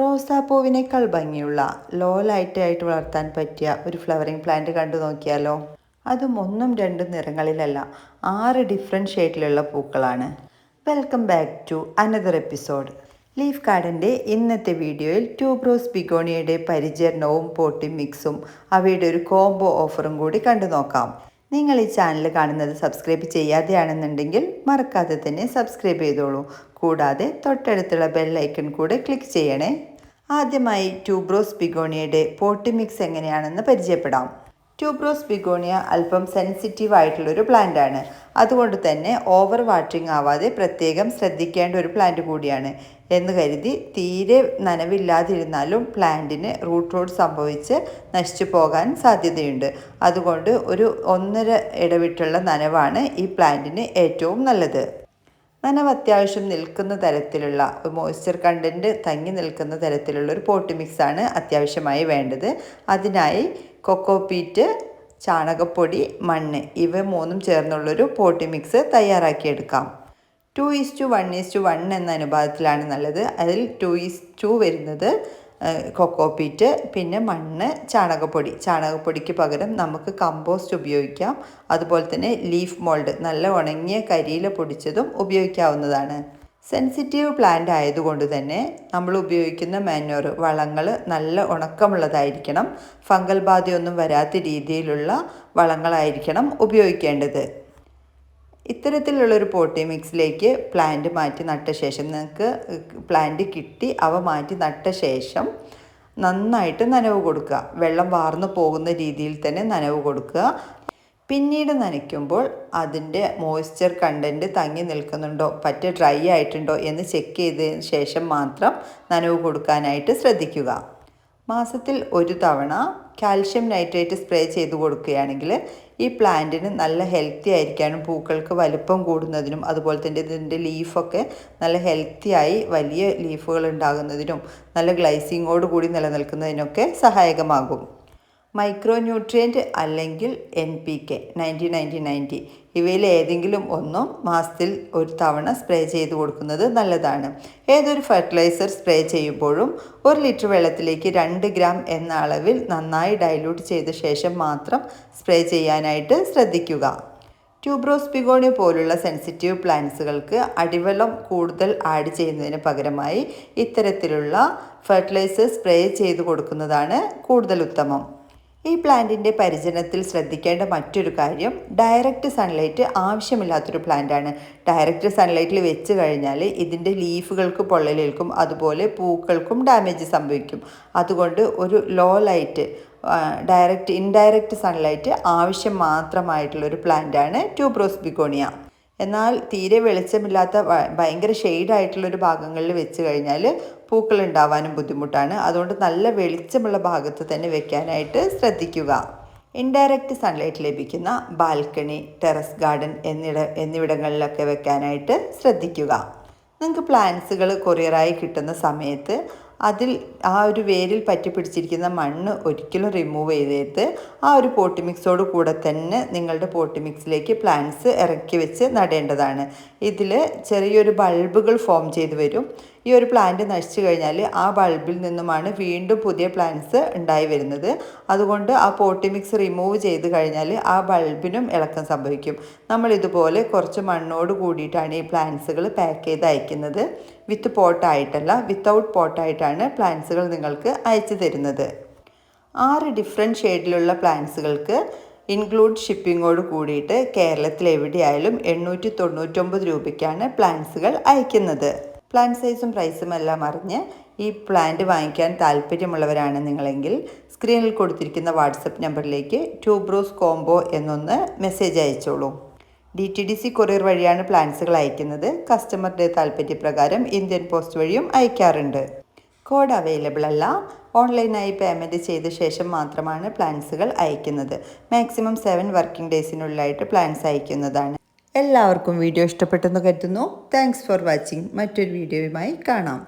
റോസാപ്പൂവിനേക്കാൾ ഭംഗിയുള്ള law light ആയിട്ട് വളർത്താൻ പറ്റിയ ഒരു ഫ്ലവറിംഗ് പ്ലാന്റ് കണ്ടു നോക്കിയാലോ? അതും ഒന്നും രണ്ടും നിറങ്ങളിലല്ല ആറ് ഡിഫറെന്റ് ഷെയ്ഡിലുള്ള പൂക്കളാണ്. Welcome back to another episode leaf ഗാർഡന്റെ ഇന്നത്തെ വീഡിയോയിൽ ട്യൂബ്രോസ് ബിഗോണിയയുടെ പരിചരണവും പോട്ടി മിക്സും അവയുടെ ഒരു കോംബോ ഓഫറും കൂടി കണ്ടു നോക്കാം. നിങ്ങൾ ഈ ചാനൽ കാണുന്നത് സബ്സ്ക്രൈബ് ചെയ്യാതെയാണെന്നുണ്ടെങ്കിൽ മറക്കാതെ തന്നെ സബ്സ്ക്രൈബ് ചെയ്തോളൂ. കൂടാതെ തൊട്ടടുത്തുള്ള ബെല്ലൈക്കൺ കൂടെ ക്ലിക്ക് ചെയ്യണേ. ആദ്യമായി ട്യൂബ്രോസ് ബിഗോണിയയുടെ പോട്ട് മിക്സ് എങ്ങനെയാണെന്ന് പരിചയപ്പെടാം. ട്യൂബ്രോസ് ബിഗോണിയ അല്പം സെൻസിറ്റീവ് ആയിട്ടുള്ളൊരു പ്ലാന്റ് ആണ്. അതുകൊണ്ട് തന്നെ ഓവർ വാട്ടറിങ് ആവാതെ പ്രത്യേകം ശ്രദ്ധിക്കേണ്ട ഒരു പ്ലാന്റ് കൂടിയാണ്. എന്ന് കരുതി തീരെ നനവില്ലാതിരുന്നാലും പ്ലാന്റിന് റൂട്ട് റോഡ് സംഭവിച്ച് നശിച്ചു പോകാൻ സാധ്യതയുണ്ട്. അതുകൊണ്ട് ഒരു ഒന്നര ഇടവിട്ടുള്ള നനവാണ് ഈ പ്ലാന്റിന് ഏറ്റവും നല്ലത്. നനവ് അത്യാവശ്യം നിൽക്കുന്ന തരത്തിലുള്ള മോയ്സ്ചർ കണ്ടന്റ് തങ്ങി നിൽക്കുന്ന തരത്തിലുള്ള ഒരു പോട്ട് മിക്സാണ് അത്യാവശ്യമായി വേണ്ടത്. അതിനായി കൊക്കോപീറ്റ് ചാണകപ്പൊടി മണ്ണ് ഇവ മൂന്നും ചേർന്നുള്ളൊരു പോട്ടി മിക്സ് തയ്യാറാക്കിയെടുക്കാം. Two is two one is two one എന്ന അനുപാതത്തിലാണ് നല്ലത്. അതിൽ ടു ഈസ് ടു വരുന്നത് കൊക്കോപ്പീറ്റ് പിന്നെ മണ്ണ് ചാണകപ്പൊടി. ചാണകപ്പൊടിക്ക് പകരം നമുക്ക് കമ്പോസ്റ്റ് ഉപയോഗിക്കാം. അതുപോലെ തന്നെ ലീഫ് മോൾഡ് നല്ല ഉണങ്ങിയ കരിയില പൊടിച്ചതും ഉപയോഗിക്കാവുന്നതാണ്. സെൻസിറ്റീവ് പ്ലാന്റ് ആയതുകൊണ്ട് തന്നെ നമ്മൾ ഉപയോഗിക്കുന്ന മാന്യൂർ വളങ്ങൾ നല്ല ഉണക്കമുള്ളതായിരിക്കണം. ഫംഗൽ ബാധയൊന്നും വരാത്ത രീതിയിലുള്ള വളങ്ങളായിരിക്കണം ഉപയോഗിക്കേണ്ടത്. ഇത്തരത്തിലുള്ളൊരു പോട്ടി മിക്സിലേക്ക് പ്ലാന്റ് മാറ്റി നട്ട ശേഷം നിങ്ങൾക്ക് പ്ലാന്റ് കിട്ടി അവ മാറ്റി നട്ട ശേഷം നന്നായിട്ട് നനവ് കൊടുക്കുക. വെള്ളം വാർന്നു പോകുന്ന രീതിയിൽ തന്നെ നനവ് കൊടുക്കുക. പിന്നീട് നനയ്ക്കുമ്പോൾ അതിന്റെ മോയ്സ്ചർ കണ്ടന്റ് തങ്ങി നിൽക്കുന്നുണ്ടോ പറ്റ ഡ്രൈ ആയിട്ടുണ്ടോ എന്ന് ചെക്ക് ചെയ്തതിന് ശേഷം മാത്രം നനവ് കൊടുക്കാനായിട്ട് ശ്രദ്ധിക്കുക. മാസത്തിൽ ഒരു തവണ കാൽഷ്യം നൈട്രേറ്റ് സ്പ്രേ ചെയ്ത് കൊടുക്കുകയാണെങ്കിൽ ഈ പ്ലാന്റിന് നല്ല ഹെൽത്തി ആയിരിക്കാനും പൂക്കൾക്ക് വലുപ്പം കൂടുന്നതിനും അതുപോലെ തന്നെ ഇതിന്റെ ലീഫൊക്കെ നല്ല ഹെൽത്തിയായി വലിയ ലീഫുകൾ ഉണ്ടാകുന്നതിനും നല്ല ഗ്ലൈസിങ്ങോട് കൂടി നിലനിൽക്കുന്നതിനൊക്കെ സഹായകമാകും. മൈക്രോ ന്യൂട്രിയന്റ് അല്ലെങ്കിൽ N P K ninety ninety ninety ഇവയിൽ ഏതെങ്കിലും ഒന്നും മാസത്തിൽ ഒരു തവണ സ്പ്രേ ചെയ്ത് കൊടുക്കുന്നത് നല്ലതാണ്. ഏതൊരു ഫെർട്ടിലൈസർ സ്പ്രേ ചെയ്യുമ്പോഴും ഒരു ലിറ്റർ വെള്ളത്തിലേക്ക് രണ്ട് ഗ്രാം എന്ന അളവിൽ നന്നായി ഡൈല്യൂട്ട് ചെയ്ത ശേഷം മാത്രം സ്പ്രേ ചെയ്യാനായിട്ട് ശ്രദ്ധിക്കുക. ട്യൂബ്രോസ് പിഗോണി പോലുള്ള സെൻസിറ്റീവ് പ്ലാന്റ്സുകൾക്ക് അടിവെള്ളം കൂടുതൽ ആഡ് ചെയ്യുന്നതിന് പകരമായി ഇത്തരത്തിലുള്ള ഫെർട്ടിലൈസർ സ്പ്രേ ചെയ്ത് കൊടുക്കുന്നതാണ് കൂടുതൽ ഉത്തമം. ഈ പ്ലാന്റിന്റെ പരിചരണത്തിൽ ശ്രദ്ധിക്കേണ്ട മറ്റൊരു കാര്യം ഡയറക്റ്റ് സൺലൈറ്റ് ആവശ്യമില്ലാത്തൊരു പ്ലാന്റാണ്. ഡയറക്റ്റ് സൺലൈറ്റിൽ വെച്ച് കഴിഞ്ഞാൽ ഇതിന്റെ ലീഫുകൾക്ക് പൊള്ളലേൽക്കും അതുപോലെ പൂക്കൾക്കും ഡാമേജ് സംഭവിക്കും. അതുകൊണ്ട് ഒരു low light direct indirect sunlight ആവശ്യം മാത്രമായിട്ടുള്ളൊരു പ്ലാന്റാണ് ട്യൂബ്രോസ് ബിഗോണിയ എന്നാൽ തീരെ വെളിച്ചമില്ലാത്ത ഭയങ്കര ഷെയ്ഡായിട്ടുള്ളൊരു ഭാഗങ്ങളിൽ വെച്ച് കഴിഞ്ഞാൽ പൂക്കൾ ഉണ്ടാവാനും ബുദ്ധിമുട്ടാണ്. അതുകൊണ്ട് നല്ല വെളിച്ചമുള്ള ഭാഗത്ത് തന്നെ വെക്കാനായിട്ട് ശ്രദ്ധിക്കുക. ഇൻഡയറക്റ്റ് സൺലൈറ്റ് ലഭിക്കുന്ന ബാൽക്കണി ടെറസ് ഗാർഡൻ എന്നിട എന്നിവിടങ്ങളിലൊക്കെ വെക്കാനായിട്ട് ശ്രദ്ധിക്കുക. നിങ്ങൾക്ക് പ്ലാന്റ്സുകൾ കൊറിയറായി കിട്ടുന്ന സമയത്ത് അതിൽ ആ ഒരു വേരിൽ പറ്റി പിടിച്ചിരിക്കുന്ന മണ്ണ് ഒരിക്കലും റിമൂവ് ചെയ്തത് ആ ഒരു പോട്ടി മിക്സോട് കൂടെ തന്നെ നിങ്ങളുടെ പോട്ടി മിക്സിലേക്ക് പ്ലാന്റ്സ് ഇറക്കി വെച്ച് നടേണ്ടതാണ്. ഇതിൽ ചെറിയൊരു ബൾബുകൾ ഫോം ചെയ്ത് വരും. ഈ ഒരു പ്ലാന്റ് നശിച്ചു കഴിഞ്ഞാൽ ആ ബൾബിൽ നിന്നുമാണ് വീണ്ടും പുതിയ പ്ലാന്റ്സ് ഉണ്ടായി വരുന്നത്. അതുകൊണ്ട് ആ പോട്ടി മിക്സ് റിമൂവ് ചെയ്ത് കഴിഞ്ഞാൽ ആ ബൾബിനും ഇളക്കം സംഭവിക്കും. നമ്മൾ ഇതുപോലെ കുറച്ച് മണ്ണോട് കൂടിയിട്ടാണ് ഈ പ്ലാന്റ്സുകൾ പാക്ക് ചെയ്ത് അയക്കുന്നത്. വിത്ത് പോട്ടായിട്ടല്ല വിത്തൗട്ട് പോട്ടായിട്ടാണ് പ്ലാന്റ്സുകൾ നിങ്ങൾക്ക് അയച്ചു തരുന്നത്. ആറ് ഡിഫറെന്റ് ഷെയ്ഡിലുള്ള പ്ലാന്റ്സുകൾക്ക് ഇൻക്ലൂഡ് ഷിപ്പിങ്ങോട് കൂടിയിട്ട് കേരളത്തിൽ എവിടെയായാലും എണ്ണൂറ്റി തൊണ്ണൂറ്റൊമ്പത് രൂപയ്ക്കാണ് പ്ലാന്റ്സുകൾ അയക്കുന്നത്. പ്ലാന്റ് സൈസും പ്രൈസും എല്ലാം അറിഞ്ഞ് ഈ പ്ലാന്റ് വാങ്ങിക്കാൻ താല്പര്യമുള്ളവരാണ് നിങ്ങളെങ്കിൽ സ്ക്രീനിൽ കൊടുത്തിരിക്കുന്ന വാട്സപ്പ് നമ്പറിലേക്ക് ട്യൂബ്രോസ് കോംബോ എന്നൊന്ന് മെസ്സേജ് അയച്ചോളൂ. D T D C courier വഴിയാണ് പ്ലാന്റ്സുകൾ അയക്കുന്നത്. കസ്റ്റമറുടെ താല്പര്യപ്രകാരം ഇന്ത്യൻ പോസ്റ്റ് വഴിയും അയക്കാറുണ്ട്. കോഡ് അവൈലബിൾ അല്ല. ഓൺലൈനായി പേയ്മെന്റ് ചെയ്ത ശേഷം മാത്രമാണ് പ്ലാന്റ്സുകൾ അയക്കുന്നത്. മാക്സിമം സെവൻ വർക്കിംഗ് ഡേയ്സിനുള്ളിലായിട്ട് പ്ലാന്റ്സ് അയക്കുന്നതാണ്. എല്ലാവർക്കും വീഡിയോ ഇഷ്ടപ്പെട്ടെന്ന് കരുതുന്നു. താങ്ക്സ് ഫോർ വാച്ചിങ് മറ്റൊരു വീഡിയോയുമായി കാണാം.